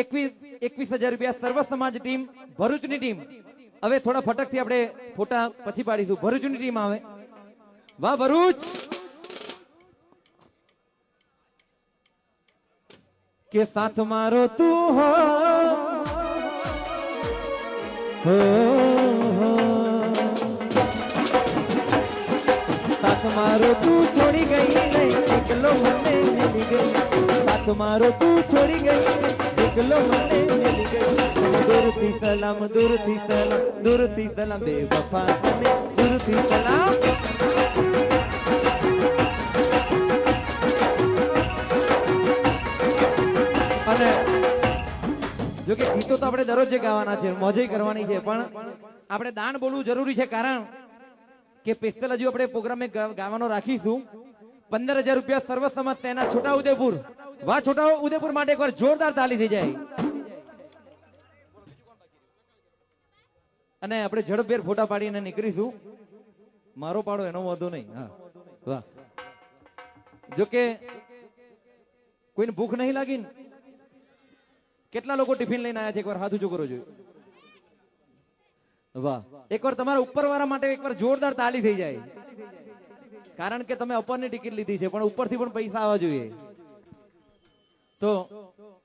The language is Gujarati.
એકવીસ હજાર રૂપિયા સર્વ સમાજ ટીમ, ભરૂચની ટીમ. હવે થોડા ફટકથી આપણે ફોટા પછી પાડીશું. ભરૂચની ટીમ આવે. વાહ, ભરૂચ! કે સાથ મારો તું હો. સાથ મારો તું છોડી ગઈ નહીં. એકલો મને મિલી ગઈ. સાથ મારો તું છોડી ગઈ એકલો મને મિલી ગઈ દૂરથી સલામ દૂરથી સલામ દૂરથી સલામ બે વફા તને દૂરથી સલામ અને જો કે ગીતો તો આપણે દરરોજ ગાવાના છે મોજે કરવાની છે પણ આપણે દાન બોલવું જરૂરી છે કારણ કે પેસ્ટલ હજુ આપણે પ્રોગ્રામે ગાવાનો રાખીશું પંદર હજાર રૂપિયા સર્વ સમાજ તેના છોટા વાહ છોટા ઉદેપુર માટે એકવાર જોરદાર તાલી થઈ જાય. અને આપણે ઝડપભેર ફોટા પાડીને નીકળીશું. મારો પાડો, એનો વાંધો નહીં. હા. વાહ. જો કોઈને ભૂખ નહીં લાગી કેટલા લોકો ટિફિન લઈને આવ્યા છે? એકવાર હાથ ઊંચું કરો જોઈએ વાહ. એકવાર તમારા ઉપર વાળા માટે એકવાર જોરદાર તાલી થઈ જાય. કારણ કે તમે અપરની ટિકિટ લીધી છે, પણ ઉપરથી પણ પૈસા આવવા જોઈએ. તો